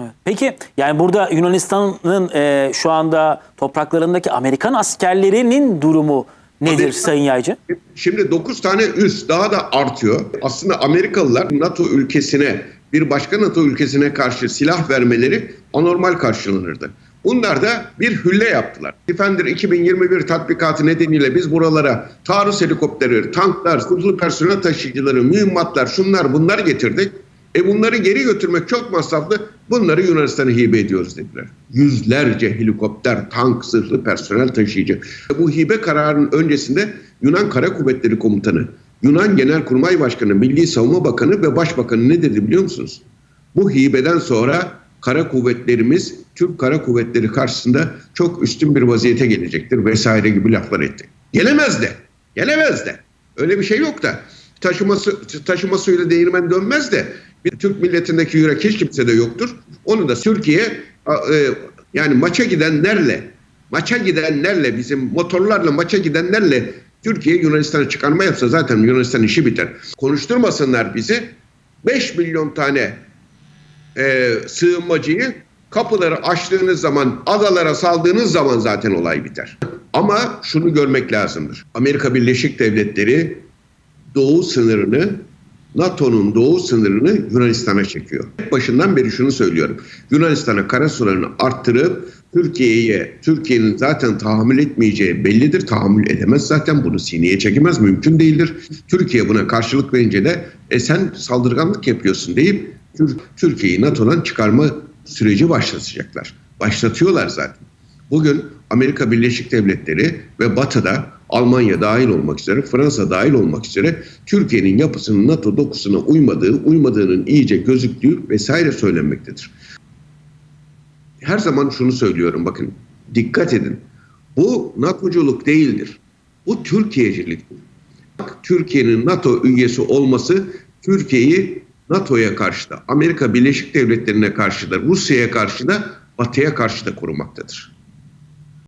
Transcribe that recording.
Evet. Peki yani burada Yunanistan'ın e, şu anda topraklarındaki Amerikan askerlerinin durumu nedir Amerika- Sayın Yaycı? Şimdi 9 tane üs daha da artıyor. Aslında Amerikalılar NATO ülkesine bir başka NATO ülkesine karşı silah vermeleri anormal karşılanırdı. Bunlar da bir hülle yaptılar. Defender 2021 tatbikatı nedeniyle biz buralara taarruz helikopteri, tanklar, zırhlı personel taşıyıcıları, mühimmatlar, şunlar bunlar getirdik. E bunları geri götürmek çok masraflı. Bunları Yunanistan'a hibe ediyoruz dediler. Yüzlerce helikopter, tank, zırhlı personel taşıyıcı. Bu hibe kararının öncesinde Yunan Kara Kuvvetleri Komutanı, Yunan Genelkurmay Başkanı, Milli Savunma Bakanı ve Başbakanı ne dedi biliyor musunuz? Bu hibeden sonra kara kuvvetlerimiz Türk Kara Kuvvetleri karşısında çok üstün bir vaziyete gelecektir vesaire gibi laflar etti. Gelemez de. Gelemez de. Öyle bir şey yok da. Taşıması, taşımasıyla değirmen dönmez de bir Türk milletindeki yürek hiç kimsede yoktur. Onu da Türkiye e, yani maça gidenlerle maça gidenlerle bizim motorlarla maça gidenlerle Türkiye Yunanistan'a çıkarma yapsa zaten Yunanistan işi biter. Konuşturmasınlar bizi. 5 milyon tane e, sığınmacıyı kapıları açtığınız zaman adalara saldığınız zaman zaten olay biter. Ama şunu görmek lazımdır. Amerika Birleşik Devletleri doğu sınırını NATO'nun doğu sınırını Yunanistan'a çekiyor. Başından beri şunu söylüyorum. Yunanistan'a kara sularını arttırıp Türkiye'ye, Türkiye'nin zaten tahammül etmeyeceği bellidir. Tahammül edemez zaten bunu sineye çekemez. Mümkün değildir. Türkiye buna karşılık verince de e sen saldırganlık yapıyorsun deyip Tür- Türkiye'yi NATO'dan çıkarma süreci başlatacaklar. Başlatıyorlar zaten. Bugün Amerika Birleşik Devletleri ve Batı'da Almanya dahil olmak üzere, Fransa dahil olmak üzere Türkiye'nin yapısının NATO dokusuna uymadığı, uymadığının iyice gözüktüğü vesaire söylenmektedir. Her zaman şunu söylüyorum bakın dikkat edin. Bu NATO'culuk değildir. Bu Türkiye'ciliktir. Türkiye'nin NATO üyesi olması Türkiye'yi NATO'ya karşı da, Amerika Birleşik Devletleri'ne karşı da, Rusya'ya karşı da, Batı'ya karşı da korumaktadır.